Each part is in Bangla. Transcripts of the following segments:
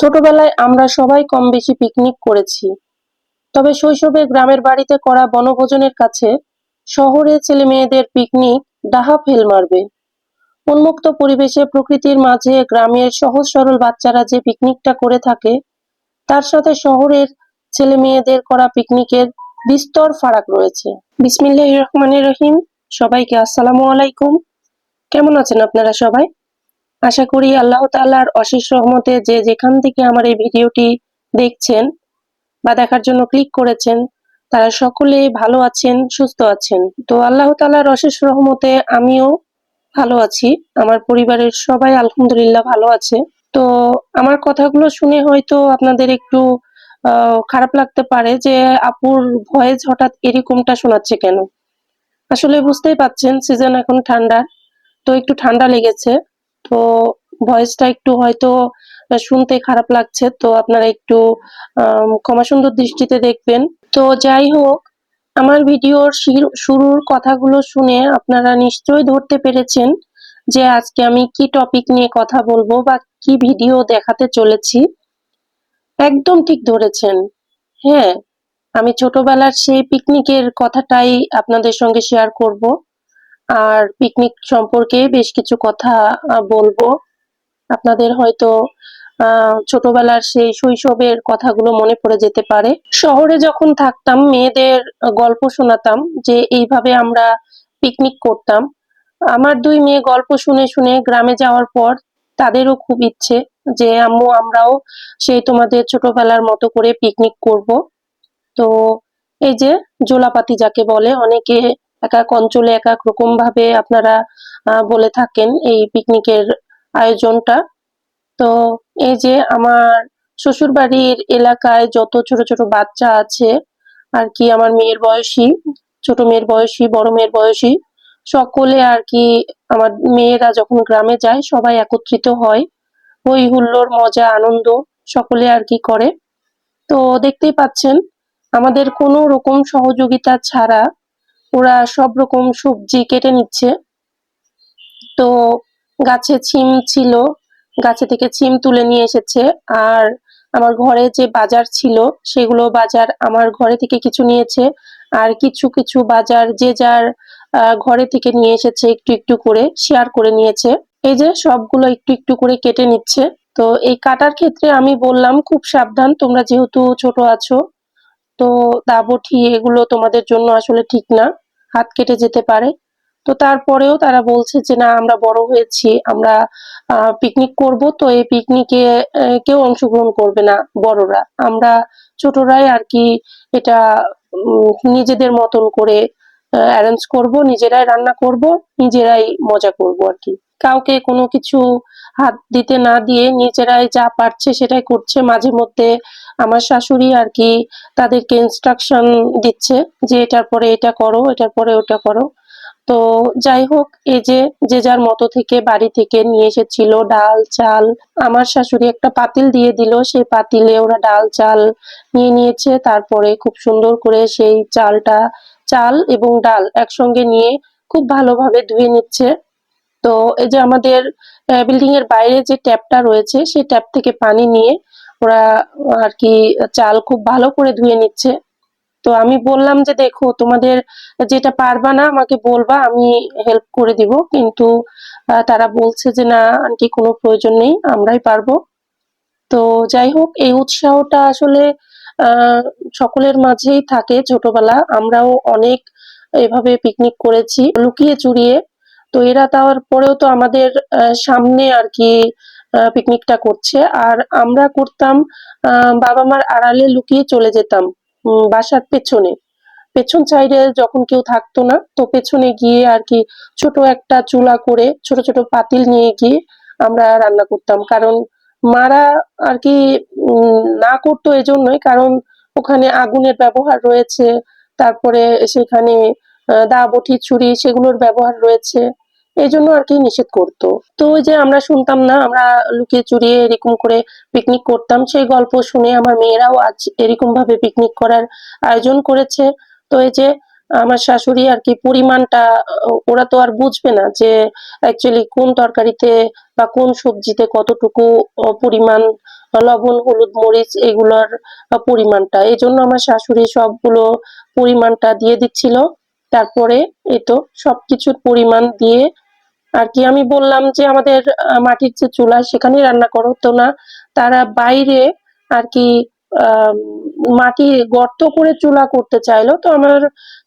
ছোটবেলায় আমরা সবাই কম বেশি পিকনিক করেছি। তবে শৈশবে গ্রামের বাড়িতে করা বনভোজনের কাছে শহরে ছেলে মেয়েদের পিকনিক ডাহা ফেল মারবে। উন্মুক্ত পরিবেশে প্রকৃতির মাঝে গ্রামের সহজ সরল বাচ্চারা যে পিকনিকটা করে থাকে, তার সাথে শহরের ছেলে মেয়েদের করা পিকনিকের বিস্তর ফারাক রয়েছে। বিসমিল্লাহ রহমানির রহিম। সবাইকে আসসালামু আলাইকুম। কেমন আছেন আপনারা সবাই? আশা করি আল্লাহ তাআলার অশেষ রহমতে যে যেখান থেকে আমার এই ভিডিওটি দেখছেন বা দেখার জন্য ক্লিক করেছেন, তারা সকলে ভালো আছেন, সুস্থ আছেন। তো আল্লাহ তাআলার অশেষ রহমতে আমিও ভালো আছি। আমার পরিবারের সবাই আলহামদুলিল্লাহ ভালো আছে। তো আমার কথাগুলো শুনে হয়তো আপনাদের একটু খারাপ লাগতে পারে যে আপুর ভয়েস হঠাৎ এরকমটা শোনাচ্ছে কেন? আসলে বুঝতেই পাচ্ছেন, সিজন এখন ঠান্ডার তো একটু ঠান্ডা লেগেছে। তো ভয়েসটা একটু হয়তো শুনতে খারাপ লাগছে তো আপনারা একটু আম, ক্ষমা সুন্দর দৃষ্টিতে দেখবেন। তো যাই হোক আমার ভিডিওর শির- শুরুর কথাগুলো শুনে আপনারা নিশ্চয়ই ধরতে পেরেছেন যে আজকে আমি কি টপিক নিয়ে কথা বলব বা কি ভিডিও দেখাতে চলেছি। একদম ঠিক ধরেছেন। হ্যাঁ আমি ছোটবেলার সেই পিকনিকের কথাটাই আপনাদের সঙ্গে শেয়ার করব। আর পিকনিক সম্পর্কে বেশ কিছু কথা বলব। আপনাদের হয়তো ছোটবেলার সেই শৈশবের কথাগুলো মনে পড়ে যেতে পারে। শহরে যখন থাকতাম, মেয়েদের গল্প শোনাতাম যে এইভাবে আমরা পিকনিক করতাম। আমার দুই মেয়ে গল্প শুনে শুনে গ্রামে যাওয়ার পর তাদেরও খুব ইচ্ছে যে, আম্মু, আমরাও সেই তোমাদের ছোটবেলার মতো করে পিকনিক করব। তো এই যে, জোলাপাতি যাকে বলে, অনেকে এক এক অঞ্চলে এক এক রকম ভাবে আপনারা বলে থাকেন এই পিকনিকের আয়োজনটা। তো এই যে আমার শ্বশুর বাড়ির এলাকায় যত ছোট ছোট বাচ্চা আছে, আর কি আমার মেয়ের বয়সী, ছোট মেয়ের বয়সী, বড় মেয়ের বয়সী, সকলে আর কি আমার মেয়েরা যখন গ্রামে যায়, সবাই একত্রিত হয়। হই হুল্লোর মজা, আনন্দ সকলে আর কি করে। তো দেখতেই পাচ্ছেন, আমাদের কোনো রকম সহযোগিতা ছাড়া ওরা সব রকম সবজি কেটে নিচ্ছে। তো গাছে ছিম ছিল, গাছে থেকে ছিম তুলে নিয়ে এসেছে। আর আমার ঘরে যে বাজার ছিল, সেগুলো বাজার আমার ঘরে থেকে কিছু নিয়েছে। আর কিছু কিছু বাজার যে যার ঘরে থেকে নিয়ে এসেছে একটু একটু করে শেয়ার করে নিয়েছে। এই যে সবগুলো একটু একটু করে কেটে নিচ্ছে। তো এই কাটার ক্ষেত্রে আমি বললাম, খুব সাবধান, তোমরা যেহেতু ছোট আছো তো দাবঠি এগুলো তোমাদের জন্য আসলে ঠিক না, হাত কেটে যেতে পারে। তো তারপরেও তারা বলছে যে, না, আমরা বড় হয়েছি, আমরা পিকনিক করব। তো এই পিকনিকে কেউ অংশগ্রহণ করবে না বড়রা। আমরা ছোটরাই আর কি এটা নিজেদের মতন করে অ্যারেঞ্জ করব, নিজেরাই রান্না করব, নিজেরাই মজা করব আর কি। কাউকে কোনো কিছু হাত দিতে না দিয়ে নিজেরাই যা পারছে সেটাই করছে। মাঝে মধ্যে আমার শাশুড়ি আর কি তাদেরকে ইনস্ট্রাকশন দিচ্ছে যে এটার পরে এটা করো, এটার পরে ওটা করো। তো যাই হোক, এই যে যে যার মতো থেকে বাড়ি থেকে নিয়ে এসেছিল ডাল, চাল, আমার শাশুড়ি একটা পাতিল দিয়ে দিল। সেই পাতিলে ওরা ডাল, চাল নিয়ে নিয়েছে। তারপরে খুব সুন্দর করে সেই চালটা, চাল এবং ডাল একসঙ্গে নিয়ে খুব ভালোভাবে ধুয়ে নিচ্ছে। তো এই যে আমাদের বিল্ডিং এর বাইরে যে ট্যাপটা রয়েছে, সেই ট্যাপ থেকে পানি নিয়ে ওরা আর কি চাল খুব ভালো করে ধুয়ে নিচ্ছে। তো আমি বললাম যে, দেখো, তোমাদের যেটা পারবা না, আমাকে বলবা, আমি হেল্প করে দিব। কিন্তু তারা বলছে যে, না, আন্টি, কোনো প্রয়োজন নেই, আমরাই পারব। তো যাই হোক, এই উৎসাহটা আসলে সকলের মাঝেই থাকে ছোটবেলা। আমরাও অনেক এভাবে পিকনিক করেছি, লুকিয়ে চুরিয়ে। তো এরা তাওয়ার তারপরেও তো আমাদের সামনে আর কি পিকনিকটা করছে। আর আমরা করতাম বাবা মার আড়ালে লুকিয়ে চলে যেতাম বাসার পেছনে। পেছন সাইডে যখন কেউ থাকতো না, তো পেছনে গিয়ে আর কি ছোট একটা চুলা করে, ছোট ছোট পাতিল নিয়ে গিয়ে আমরা রান্না করতাম। কারণ মারা আর কি না করতো এজন্যই, কারণ ওখানে আগুনের ব্যবহার রয়েছে, তারপরে সেখানে দা বটি, ছুরি সেগুলোর ব্যবহার রয়েছে। এই জন্য আর কি নিষেধ করতো। তো ওই যে আমরা শুনতাম না, আমরা লুকিয়ে চুরিয়ে এরকম করে পিকনিক করতাম, সেই গল্প শুনে আমার মেয়েরাও আজ এরকম ভাবে পিকনিক করার আয়োজন করেছে। তো এই যে আমার শাশুড়ি আর কি পরিমাণটা, ওরা তো আর বুঝবে না যে অ্যাকচুয়ালি কোন তরকারিতে বা কোন সবজিতে কতটুকু পরিমাণ লবণ, হলুদ, মরিচ এগুলোর পরিমাণটা। এই জন্য আমার শাশুড়ি সবগুলো পরিমাণটা দিয়ে দিচ্ছিল। তারপরে এই তো সবকিছুর পরিমাণ দিয়ে আর কি, আমি বললাম যে আমাদের মাটির যে চুলা সেখানেই রান্না করো। তো না, তারা বাইরে আর কি মাটি গর্ত করে চুলা করতে চাইলো। তো আমার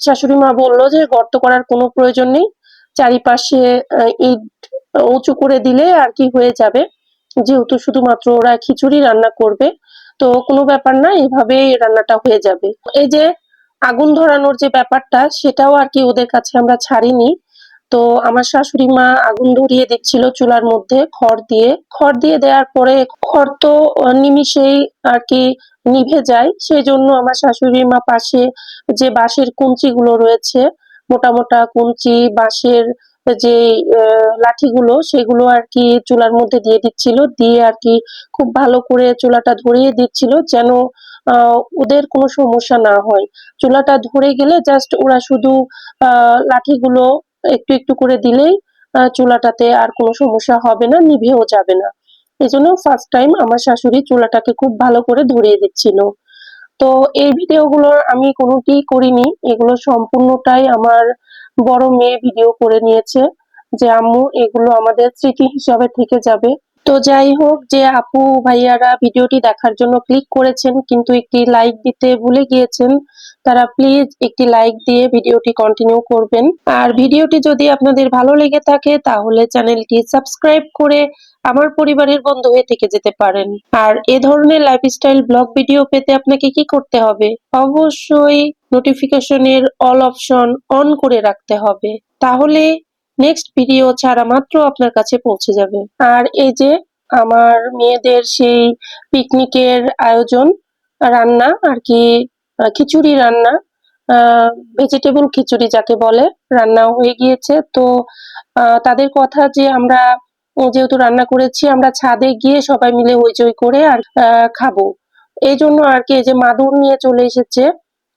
শাশুড়ি মা বলল যে গর্ত করার কোনো প্রয়োজন নেই। চারিপাশে ইট উঁচু করে দিলে আর কি হয়ে যাবে। যেহেতু শুধুমাত্র ওরা খিচুড়ি রান্না করবে, তো কোনো ব্যাপার না এভাবেই রান্নাটা হয়ে যাবে। এই যে আগুন ধরানোর যে ব্যাপারটা, সেটাও আর কি ওদের কাছে আমরা ছাড়িনি। তো আমার শাশুড়ি মা আগুন ধরিয়ে দিচ্ছিল চুলার মধ্যে খড় দিয়ে। খড় দিয়ে দেওয়ার পরে খড় তো নিমিষেই আর কি নিভে যায়। সেই জন্য আমার শাশুড়ি মা পাশে যে বাঁশের কুঞ্চিগুলো রয়েছে, মোটা মোটা কুঞ্চি, বাঁশের যে লাঠিগুলো, সেগুলো আর কি চুলার মধ্যে দিয়ে দিচ্ছিল। দিয়ে আর কি খুব ভালো করে চুলাটা ধরিয়ে দিচ্ছিল যেন ওদের কোনো সমস্যা না হয়। চুলাটা ধরে গেলে জাস্ট ওরা শুধু লাঠিগুলো একটু একটু করে দিলেই চুলাটাতে আর কোনো সমস্যা হবে না, নিভেও যাবে না। এই জন্য ফার্স্ট টাইম আমার শাশুড়ি চুলাটাকে খুব ভালো করে ধরিয়ে দিচ্ছিল। তো এই ভিডিওগুলোর আমি কোনোটি করিনি, এগুলো সম্পূর্ণটাই আমার বড় মেয়ে ভিডিও করে নিয়েছে যে, আম্মু, এগুলো আমাদের স্মৃতি হিসাবে থেকে যাবে। তো যাই হোক যে আপু ভাইয়ারা ভিডিওটি দেখার জন্য ক্লিক করেছেন, কিন্তু একটি লাইক দিতে ভুলে গিয়েছেন, তারা প্লিজ একটি লাইক দিয়ে ভিডিওটি কন্টিনিউ করবেন। আর ভিডিওটি যদি আপনাদের ভালো লেগে থাকে, তাহলে চ্যানেলটি সাবস্ক্রাইব করে আমার পরিবারের বন্ধু হয়ে থেকে যেতে পারেন। আর এ ধরনের লাইফস্টাইল ব্লগ ভিডিও পেতে আপনাকে কি করতে হবে? অবশ্যই নোটিফিকেশনের অল অপশন অন করে রাখতে হবে। তাহলে নেক্সট ভিডিও ছাড়া মাত্র আপনার কাছে পৌঁছে যাবে। আর এই যে আমার মেয়েদের সেই পিকনিকের আয়োজন, রান্না আর কি খিচুড়ি রান্না ভেজিটেবল খিচুড়ি যাকে বলে রান্না হয়ে গিয়েছে। তো তাদের কথা যে আমরা যেহেতু রান্না করেছি, আমরা ছাদে গিয়ে সবাই মিলে হইচই করে আর খাব। এই জন্য আর কি, এই যে মাদুর নিয়ে চলে এসেছে,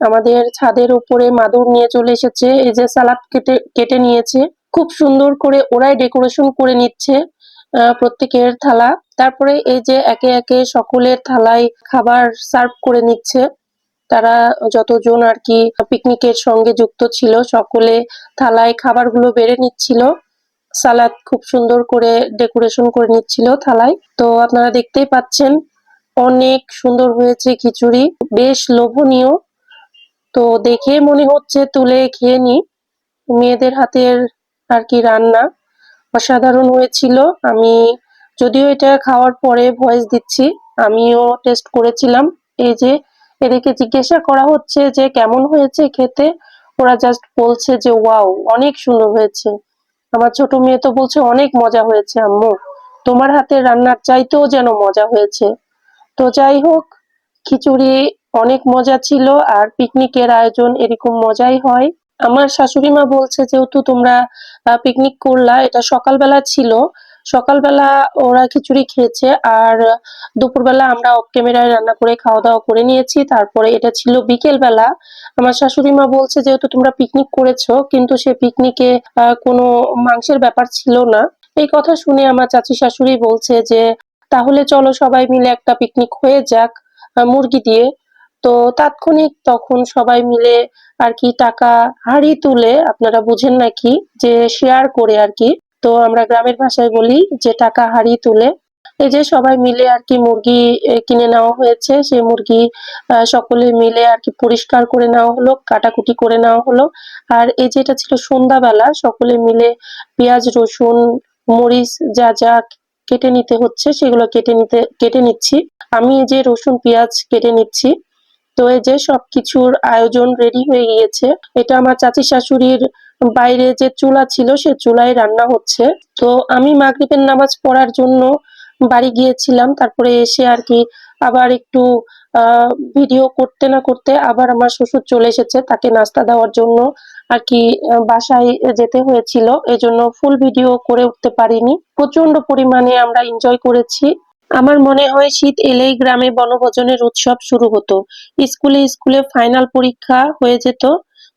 আমাদের ছাদের উপরে মাদুর নিয়ে চলে এসেছে, এই যে সালাদ কেটে কেটে নিয়েছে। খুব সুন্দর করে ওরাই ডেকোরেশন করে নিচ্ছে প্রত্যেকের থালা। তারপরে এই যে একে একে সকলের থালায় খাবার সার্ভ করে নিচ্ছে। তারা যতজন আর কি পিকনিকের সঙ্গে যুক্ত ছিল, সকলে থালায় খাবারগুলো বেড়ে নিচ্ছিল। সালাদ খুব সুন্দর করে ডেকোরেশন করে নিচ্ছিল থালায়। তো আপনারা দেখতেই পাচ্ছেন, অনেক সুন্দর হয়েছে খিচুড়ি। বেশ লোভনীয়। তো দেখে মনে হচ্ছে তুলে খেয়ে নি মেয়েদের হাতের আর কি রান্না। অসাধারণ হয়েছিল। আমি যদিও এটা খাওয়ার পরে ভয়েস দিচ্ছি, আমিও টেস্ট করেছিলাম। এই যে এদেরকে জিজ্ঞাসা করা হচ্ছে যে কেমন হয়েছে খেতে, ওরা জাস্ট বলছে যে, ওয়াও, অনেক সুন্দর হয়েছে। আমার ছোট মেয়ে তো বলছে, অনেক মজা হয়েছে আম্মু। তোমার হাতের রান্নার চাইতেও যেন মজা হয়েছে। তো যাই হোক, খিচুড়ি অনেক মজা ছিল আর পিকনিকের আয়োজন এরকম মজাই হয়। আমার শাশুড়ি মা বলছে, যেহেতু তোমরা পিকনিক করলা, এটা সকালবেলা ছিল। সকালবেলা ওরা খিচুড়ি খেয়েছে আর দুপুরবেলা আমরা অফ ক্যামেরায় রান্না করে খাওয়া দাওয়া করে নিয়েছি। তারপরে এটা ছিল বিকেল বেলা আমার শাশুড়ি মা বলছে, যেহেতু তোমরা পিকনিক করেছ, কিন্তু সে পিকনিকে কোনো মাংসের ব্যাপার ছিল না। এই কথা শুনে আমার চাচি শাশুড়ি বলছে যে, তাহলে চলো সবাই মিলে একটা পিকনিক হয়ে যাক মুরগি দিয়ে। তো তাৎক্ষণিক তখন সবাই মিলে আর কি টাকা হাড়ি তুলে, আপনারা বুঝেন নাকি, যে শেয়ার করে আর কি। তো আমরা গ্রামের ভাষায় বলি যে টাকা হাড়ি তুলে। এই যে সবাই মিলে আর কি মুরগি কিনে নেওয়া হয়েছে। সেই মুরগি সকলে মিলে আর কি পরিষ্কার করে নেওয়া হলো, কাটাকুটি করে নেওয়া হলো। আর এই যে এটা ছিল সন্ধ্যাবেলা, সকলে মিলে পেঁয়াজ, রসুন, মরিচ যা যা কেটে নিতে হচ্ছে, সেগুলো কেটে নিতে, কেটে নিচ্ছি। আমি যে রসুন, পেঁয়াজ কেটে নিচ্ছি। তো এই যে সবকিছুর আয়োজন রেডি হয়ে গিয়েছে। এটা আমার চাচি শাশুড়ির বাইরে যে চুলা ছিল, সে চুলায় রান্না হচ্ছে। তো আমি মাগরিবের নামাজ পড়ার জন্য বাড়ি গিয়েছিলাম। তারপরে এসে আর কি আবার একটু ভিডিও করতে না করতে আবার আমার শ্বশুর চলে এসেছে। তাকে নাস্তা দেওয়ার জন্য আর কি বাসায় যেতে হয়েছিল। এজন্য ফুল ভিডিও করে উঠতে পারিনি। প্রচণ্ড পরিমাণে আমরা এনজয় করেছি। আমার মনে হয় শীত এলেই গ্রামে বনভোজনের উৎসব শুরু হতো। স্কুলে স্কুলে ফাইনাল পরীক্ষা হয়ে যেত।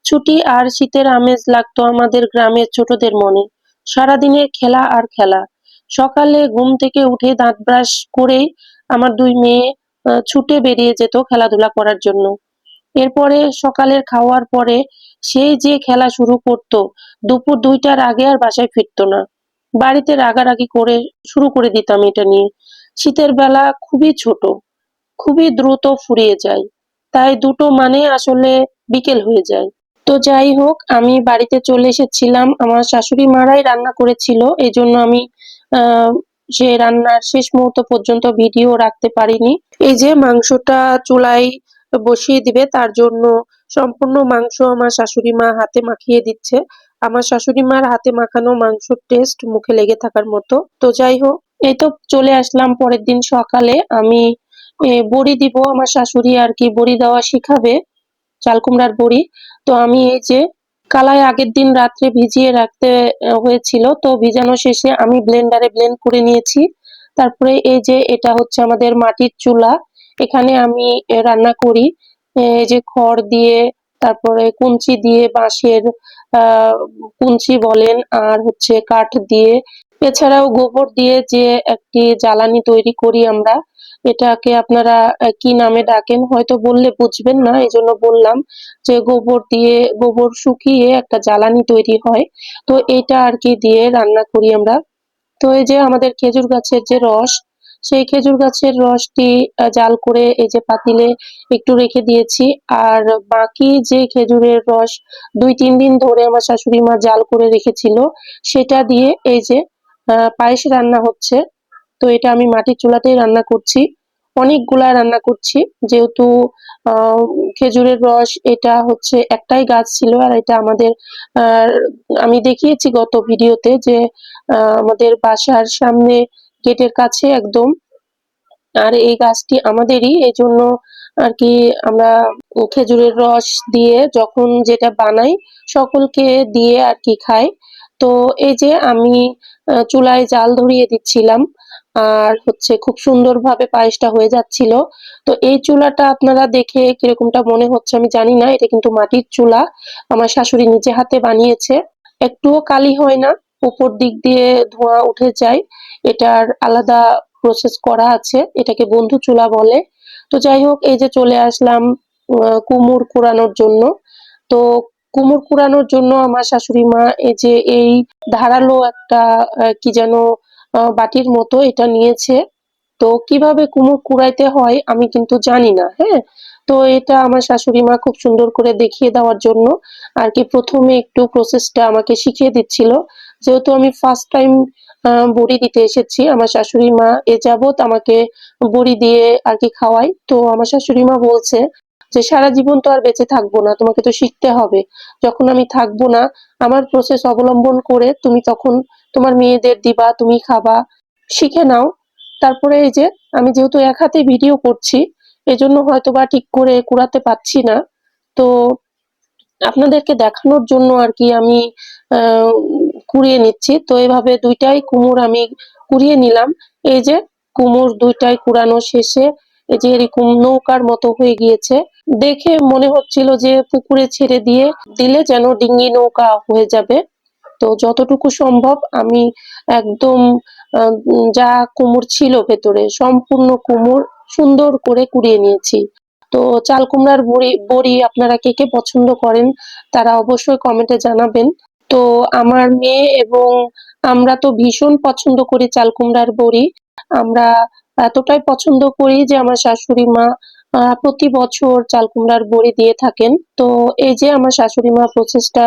ছুটি আর শীতের আমেজ লাগতো আমাদের গ্রামের ছোটদের মনে। সারাদিনের খেলা আর খেলা। সকালে ঘুম থেকে উঠে দাঁত ব্রাশ করেই আমার দুই মেয়ে ছুটে বেরিয়ে যেত খেলাধুলা করার জন্য। এরপরে সকালের খাওয়ার পরে সেই যে খেলা শুরু করত, দুপুর দুইটার আগে আর বাসায় ফিরতো না। বাড়িতে রাগারাগি করে শুরু করে দিতাম এটা নিয়ে। শীতের বেলা খুবই ছোট, খুবই দ্রুত ফুরিয়ে যায়। তাই দুটো মানে আসলে বিকেল হয়ে যায়। তো যাই হোক, আমি বাড়িতে চলে এসেছিলাম। আমার শাশুড়ি মারাই রান্না করেছিল। এই জন্য আমি সে রান্নার শেষ মুহূর্ত পর্যন্ত ভিডিও রাখতে পারিনি। এই যে মাংসটা চুলায় বসিয়ে দিবে, তার জন্য সম্পূর্ণ মাংস আমার শাশুড়ি মা হাতে মাখিয়ে দিচ্ছে। আমার শাশুড়ি মার হাতে মাখানো মাংসর টেস্ট মুখে লেগে থাকার মতো। তো যাই হোক এই তো চলে আসলাম পরের দিন সকালে। আমি বড়ি দিব, আমার শাশুড়ি আর কি বড়ি দেওয়া শিখাবে চাল কুমড়ার বড়ি। তো আমি এই যে কালাই আগের দিন রাত্রে ভিজিয়ে রাখতে হয়েছিল। তো ভিজানো শেষে আমি ব্লেন্ডারে ব্লেন্ড করে নিয়েছি। তারপরে এই যে এটা হচ্ছে আমাদের মাটির চুলা। এখানে আমি রান্না করি। এই যে খড় দিয়ে, তারপরে কুঞ্চি দিয়ে বাঁশের কুঞ্চি বলেন, আর হচ্ছে কাঠ দিয়ে এছাড়াও গোবর দিয়ে যে একটি জ্বালানি তৈরি করি আমরা, এটাকে আপনারা কি নামে ডাকেন হয়তো বললে বুঝবেন না এই জন্য বললাম যে গোবর দিয়ে, গোবর শুকিয়ে একটা জ্বালানি তৈরি হয়। তো এটা আর কি দিয়ে রান্না করি আমরা। তো এই যে আমাদের খেজুর গাছের যে রস, সেই খেজুর গাছের রসটি জাল করে এই যে পাতিলে একটু রেখে দিয়েছি। আর বাকি যে খেজুরের রস দুই তিন দিন ধরে আমার শাশুড়ি মা জাল করে রেখেছিল, সেটা দিয়ে এই যে পায়েস রান্না হচ্ছে। তো এটা আমি মাটির চুলাতেই রান্না করছি। অনেকগুলা রান্না করছি। যেহেতু খেজুরের রস, এটা হচ্ছে একটাই গাছ ছিল আর এটা আমাদের আমি দেখিয়েছি গত ভিডিওতে যে আমাদের বাসার সামনে গেটের কাছে একদম। আর এই গাছটি আমাদেরই, এই জন্য আর কি আমরা খেজুরের রস দিয়ে যখন যেটা বানাই, সকলকে দিয়ে আর কি খাই। তো এই যে আমি চুলায় জাল ধরিয়ে দিচ্ছিলাম। আর হচ্ছে খুব সুন্দরভাবে পায়েসটা হয়ে যাচ্ছিল। তো এই চুলাটা আপনারা দেখে কিরকমটা মনে হচ্ছে আমি জানি না, এটা কিন্তু মাটির চুলা। আমার শাশুড়ি নিজে হাতে বানিয়েছে। একটুও কালি হয় না, উপর দিক দিয়ে ধোঁয়া উঠে যায়। এটার আলাদা প্রসেস করা আছে, এটাকে বন্ধু চুলা বলে। তো যাই হোক, এই যে চলে আসলাম কুমুর কুড়ানোর জন্য। তো কুমুর কুড়ানোর জন্য আমার শাশুড়ি মা এই যে এই ধারালো একটা কি যেন বাটির মতো এটা নিয়েছে। তো কীভাবে কুমোর কুড়াইতে হয় আমি কিন্তু জানি না হ্যাঁ? তো এটা আমার শাশুড়ি মা খুব সুন্দর করে দেখিয়ে দেওয়ার জন্য আর কি প্রথমে একটু প্রসেসটা আমাকে শিখিয়ে দিচ্ছিল। যেহেতু আমি ফার্স্ট টাইম বড়ি দিতে এসেছি, আমার শাশুড়ি মা এ যাবৎ আমাকে বড়ি দিয়ে আর কি খাওয়াই তো আমার শাশুড়ি মা বলছে যে সারা জীবন তো আর বেঁচে থাকব না, তোমাকে তো শিখতে হবে। যখন আমি থাকব না, আমার প্রসেস অবলম্বন করে তুমি তখন তোমার মেয়েদের দিবা, তুমি খাবা, শিখে নাও। তারপরে এই যে, আমি যেহেতু এক হাতে ভিডিও করছি, এজন্য হয়তো বা ঠিক করে কুড়াতে পারছি না। তো আপনাদেরকে দেখানোর জন্য আর কি আমি কুড়িয়ে নিচ্ছি। তো এভাবে দুইটাই কুমোর আমি কুড়িয়ে নিলাম। এই যে, কুমোর দুইটাই কুড়ানো শেষে, এই যে এরকম নৌকার মতো হয়ে গিয়েছে। দেখে মনে হচ্ছিল যে পুকুরে ছেড়ে দিয়ে দিলে যেন ডিঙ্গি নৌকা হয়ে যাবে। তো যতটুকু সম্ভব আমি একদম যা কুমোর ছিল ভেতরে, সম্পূর্ণ কুমোর সুন্দর করে কুড়িয়ে নিয়েছি। তো চাল কুমড়ার বড়ি বড়ি আপনারা কে কে পছন্দ করেন, তারা অবশ্যই কমেন্টে জানাবেন। তো আমার মেয়ে এবং আমরা তো ভীষণ পছন্দ করি চাল কুমড়ার বড়ি। আমরা এতটাই পছন্দ করি যে আমার শাশুড়ি মা প্রতি বছর চাল কুমড়ার বড়ি দিয়ে থাকেন। তো এই যে আমার শাশুড়ি মা প্রসেসটা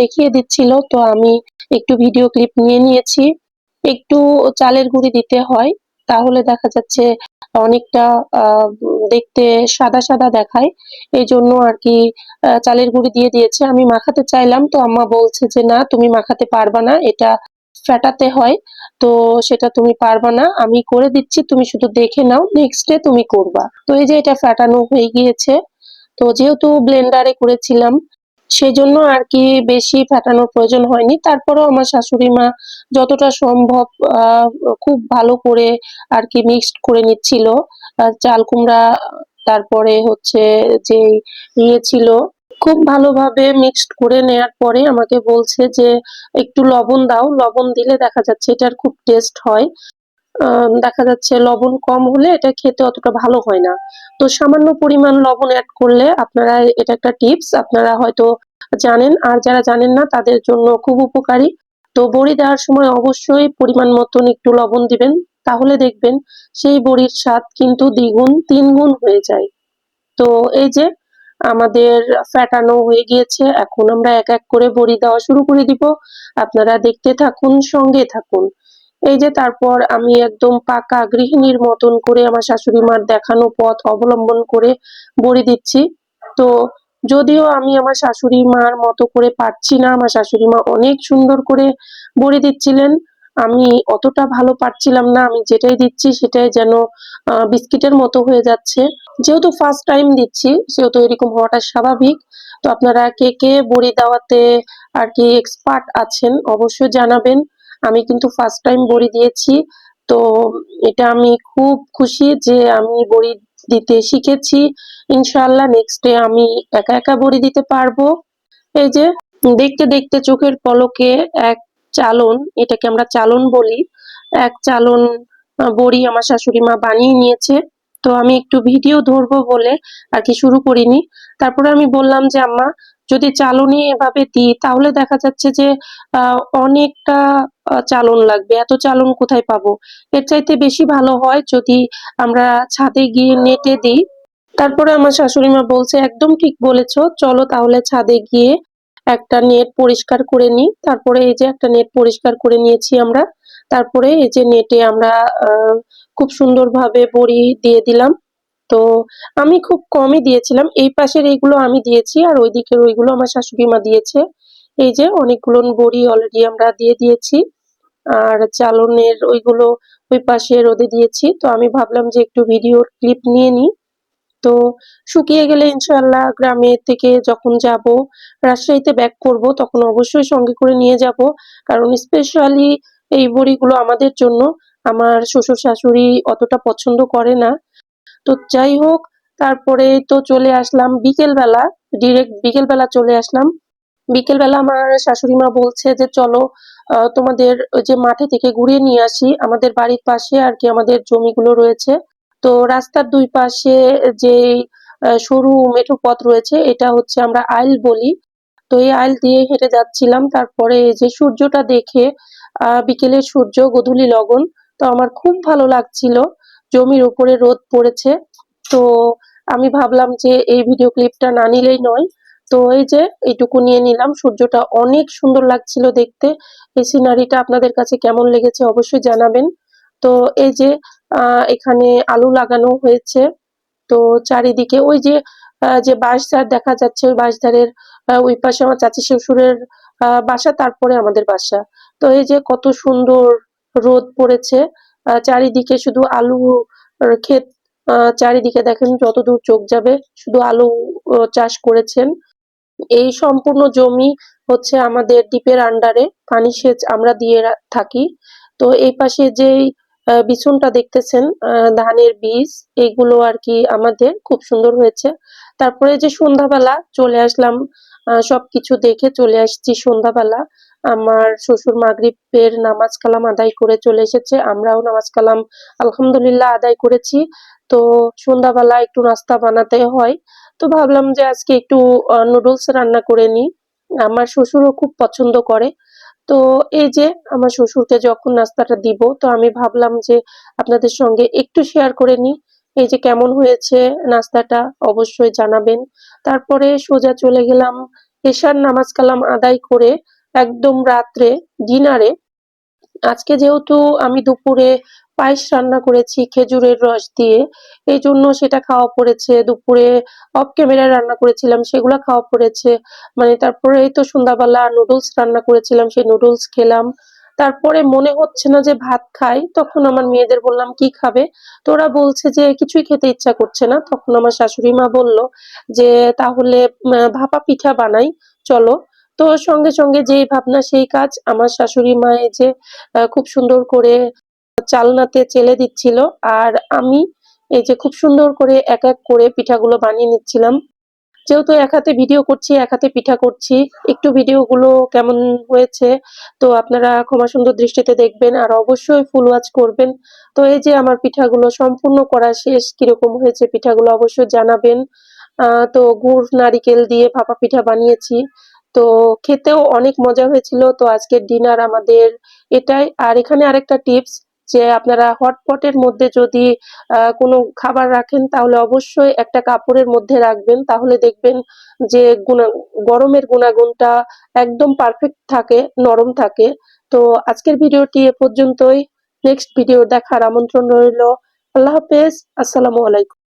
দেখিয়ে দিচ্ছিল, তো আমি একটু ভিডিও ক্লিপ নিয়ে নিয়েছি। একটু চালের গুঁড়ি দিতে হয়, তাহলে দেখা যাচ্ছে অনেকটা দেখতে সাদা সাদা দেখায়। এই জন্য আর কি চালের গুঁড়ি দিয়ে দিয়েছে। আমি মাখাতে চাইলাম, তো আম্মা বলছে যে, না, তুমি মাখাতে পারবা না, এটা ফেটাতে হয়। তো সেটা তুমি পারবা না। আমি করে দিচ্ছি, তুমি শুধু দেখে নাও নেক্সট ডে তুমি করবা। তো এই যে এটা ফেটানো হয়ে গিয়েছে। তো যেহেতু ব্লেন্ডারে করেছিলাম, সেজন্য আর কি বেশি ফেটানোর প্রয়োজন হয়নি। তারপরেও আমার শাশুড়ি মা যতটা সম্ভব খুব ভালো করে আর কি মিক্সড করে নিচ্ছিল। চাল কুমড়া, তারপরে হচ্ছে যে ইয়ে ছিল খুব ভালোভাবে মিক্সড করে নেয়ার পরে আমাকে বলছে যে, একটু লবণ দাও, লবণ দিলে দেখা যাচ্ছে এটার খুব টেস্ট হয়। দেখা যাচ্ছে লবণ কম হলে এটা খেতে অতটা ভালো হয় না। তো সামান্য পরিমাণ লবণ অ্যাড করলে আপনারা, এটা একটা টিপস আপনারা হয়তো জানেন। আর যারা জানেন না, তাদের জন্য খুব উপকারী। তো বড়ি দেওয়ার সময় অবশ্যই পরিমাণ মতন একটু লবণ দিবেন। তাহলে দেখবেন সেই বড়ির স্বাদ কিন্তু দ্বিগুণ, তিনগুণ হয়ে যায়। তো এই যে আমাদের ফ্যাটানো হয়ে গিয়েছে। এখন আমরা এক এক করে বড়ি দেওয়া শুরু করে দিব। আপনারা দেখতে থাকুন, সঙ্গে থাকুন। এই যে তারপর আমি একদম পাকা গৃহিণীর মতন করে আমার শাশুড়ি মার দেখানো পথ অবলম্বন করে বড়ি দিচ্ছি। তো যদিও আমি আমার শাশুড়ি মার মতো করে পারছি না, আমার শাশুড়ি মা অনেক সুন্দর করে বড়ি দিচ্ছিলেন। আমি অতটা ভালো পারছিলাম না। আমি যেটাই দিচ্ছি সেটাই যেন বিস্কিটের মতো হয়ে যাচ্ছে। যেহেতু ফার্স্ট টাইম দিচ্ছি, সেহেতু এরকম হওয়াটা স্বাভাবিক। তো আপনারা কে কে বড়ি দেওয়াতে আর কি এক্সপার্ট আছেন অবশ্যই জানাবেন। আমি কিন্তু ফার্স্ট টাইম বড়ি দিয়েছি। তো এটা আমি খুব খুশি যে আমি বড়ি দিতে শিখেছি। ইনশাল্লাহ নেক্সট ডে আমি একা একা বড়ি দিতে পারব। এই যে, দেখতে দেখতে চোখের পলকে এক চালন, এটাকে আমরা চালন বলি। এক চালন বড়ি আমার শাশুড়ি মা বানিয়ে নিয়েছে। তো আমি একটু ভিডিও ধরবো বলে আর কি শুরু করিনি। তারপরে আমি বললাম যে, আম্মা, যদি চালনি এভাবে দিই, তাহলে দেখা যাচ্ছে যে অনেকটা চালন লাগবে। এত চালন কোথায় পাবো? এর চাইতে বেশি ভালো হয় যদি আমরা ছাদে গিয়ে নেটে দিই। তারপরে আমার শাশুড়ি মা বলছে, একদম ঠিক বলেছ। চলো তাহলে ছাদে গিয়ে একটা নেট পরিষ্কার করে নিই। তারপরে এই যে একটা নেট পরিষ্কার করে নিয়েছি আমরা। তারপরে এই যে নেটে আমরা খুব সুন্দরভাবে বড়ি দিয়ে দিলাম। তো আমি খুব কমই দিয়েছিলাম। এই পাশের এইগুলো আমি দিয়েছি আর ওই দিকের ওইগুলো আমার শাশুড়ি মা দিয়েছে। এই যে অনেকগুলো বড়ি অলরেডি আমরা দিয়ে দিয়েছি। আর চালনের ওইগুলো ওই পাশে রোদে দিয়েছি। তো আমি ভাবলাম যে একটু ভিডিওর ক্লিপ নিয়ে নিই। তো শুকিয়ে গেলে ইনশাল্লাহ গ্রামে থেকে যখন যাব, রাজশাহীতে ব্যাক করব, তখন অবশ্যই সঙ্গে করে নিয়ে যাব। কারণ স্পেশালি এই বড়িগুলো আমাদের জন্য, আমার শ্বশুর শাশুড়ি অতটা পছন্দ করে না। তো যাই হোক, তারপরে তো চলে আসলাম বিকেল বেলা ডিরেক্ট বিকেল বেলা চলে আসলাম। বিকেল বেলা আমার শাশুড়ি মা বলছে যে, চলো তোমাদের যে মাঠে থেকে ঘুরিয়ে নিয়ে আসি। আমাদের বাড়ির পাশে আর কি আমাদের জমিগুলো রয়েছে। তো রাস্তার দুই পাশে যে সরু মেঠো পথ রয়েছে, এটা হচ্ছে আমরা আইল বলি। তো এই আইল দিয়ে হেঁটে যাচ্ছিলাম, তারপরে যে সূর্যটা দেখে বিকেলের সূর্য, গোধূলি লগন, তো আমার খুব ভালো লাগছিল। জমির উপরে রোদ পড়েছে। তো আমি ভাবলাম যে এই ভিডিও ক্লিপটা না নিলেই নয়। তো এই যে এইটুকু নিয়ে নিলাম, সূর্যটা অনেক সুন্দর লাগছিল দেখতে। এই সিনারিটা আপনাদের কাছে কেমন লেগেছে অবশ্যই জানাবেন। তো এই যে এখানে আলু লাগানো হয়েছে। তো চারিদিকে ওই যে যে বাঁশঝাড় দেখা যাচ্ছে, ওই বাঁশঝাড়ের ওই পাশে আমার চাচি শ্বশুরের বাসা, তারপরে আমাদের বাসা। তো এই যে কত সুন্দর রোদ পড়েছে চারিদিকে শুধু আলু ক্ষেত চারিদিকে দেখেন যতদূর চোখ যাবে, শুধু আলু চাষ করেছেন। এই সম্পূর্ণ জমি হচ্ছে আমাদের ডিপের আন্ডারে পানি সেচ আমরা দিয়ে থাকি। তো এই পাশে যেই আহ, বিছুনটা দেখতেছেন ধানের বীজ এগুলো আর কি আমাদের খুব সুন্দর হয়েছে। তারপরে যে সন্ধ্যাবেলা চলে আসলাম সবকিছু দেখে চলে আসছি সন্ধ্যাবেলা। আমার শ্বশুর মাগরিবের নামাজ কালাম আদায় করে চলে এসেছে আমরাও নামাজ কালাম আলহামদুলিল্লাহ আদায় করেছি। তো সন্ধ্যাবেলা একটু নাস্তা বানাতে হয়। তো ভাবলাম যে আজকে একটু নুডলস রান্না করে নিই। আমার শ্বশুরও খুব পছন্দ করে। তো এই যে আমার শ্বশুরকে যখন নাস্তাটা দিব, তো আমি ভাবলাম যে আপনাদের সঙ্গে একটু শেয়ার করে নিই। এই যে কেমন হয়েছে নাস্তাটা, অবশ্যই জানাবেন। তারপরে সোজা চলে গেলাম এশার নামাজ কালাম আদায় করে একদম রাত্রে ডিনারে। আজকে যেহেতু আমি দুপুরে পায়েস রান্না করেছি, খেজুরের রস দিয়ে। এই জন্য সেটা খাওয়া পড়েছে। দুপুরে অফ ক্যামেরায় রান্না করেছিলাম, সেগুলো খাওয়া পড়েছে। মানে তারপরে এই তো সন্ধ্যাবেলা নুডলস রান্না করেছিলাম, সেই নুডলস খেলাম। তারপরে মনে হচ্ছে না যে ভাত খাই। তখন আমার মেয়েদের বললাম, কি খাবে? তো ওরা বলছে যে, কিছুই খেতে ইচ্ছা করছে না। তখন আমার শাশুড়ি মা বলল যে, তাহলে ভাপা পিঠা বানাই, চলো। তো সঙ্গে সঙ্গে যেই ভাবনা, সেই কাজ আমার শাশুড়ি মা এই যে খুব সুন্দর করে চালনাতে চেলে দিচ্ছিল আর আমি এই যে খুব সুন্দর করে এক এক করে পিঠাগুলো বানিয়ে নিচ্ছিলাম। যেহেতু এক হাতে ভিডিও করছি, এক হাতে পিঠা করছি, একটু ভিডিওগুলো কেমন হয়েছে তো আপনারা ক্ষমা সুন্দর দৃষ্টিতে দেখবেন আর অবশ্যই ফুল ওয়াচ করবেন। তো এই যে আমার পিঠাগুলো সম্পূর্ণ করা শেষ, কীরকম হয়েছে পিঠাগুলো অবশ্যই জানাবেন। তো গুড়, নারিকেল দিয়ে ভাপা পিঠা বানিয়েছি। তো খেতেও অনেক মজা হয়েছিল। তো আজকের ডিনার আমাদের এটাই। আর এখানে আরেকটা টিপস যে আপনারা হটপটের মধ্যে যদি কোনো খাবার রাখেন, তাহলে অবশ্যই একটা কাপড়ের মধ্যে রাখবেন। তাহলে দেখবেন যে গরমের গুণাগুণটা একদম পারফেক্ট থাকে, নরম থাকে। তো আজকের ভিডিওটি এ পর্যন্তই। নেক্সট ভিডিও দেখার আমন্ত্রণ রইল। আল্লাহ হাফেজ। আসসালামু আলাইকুম।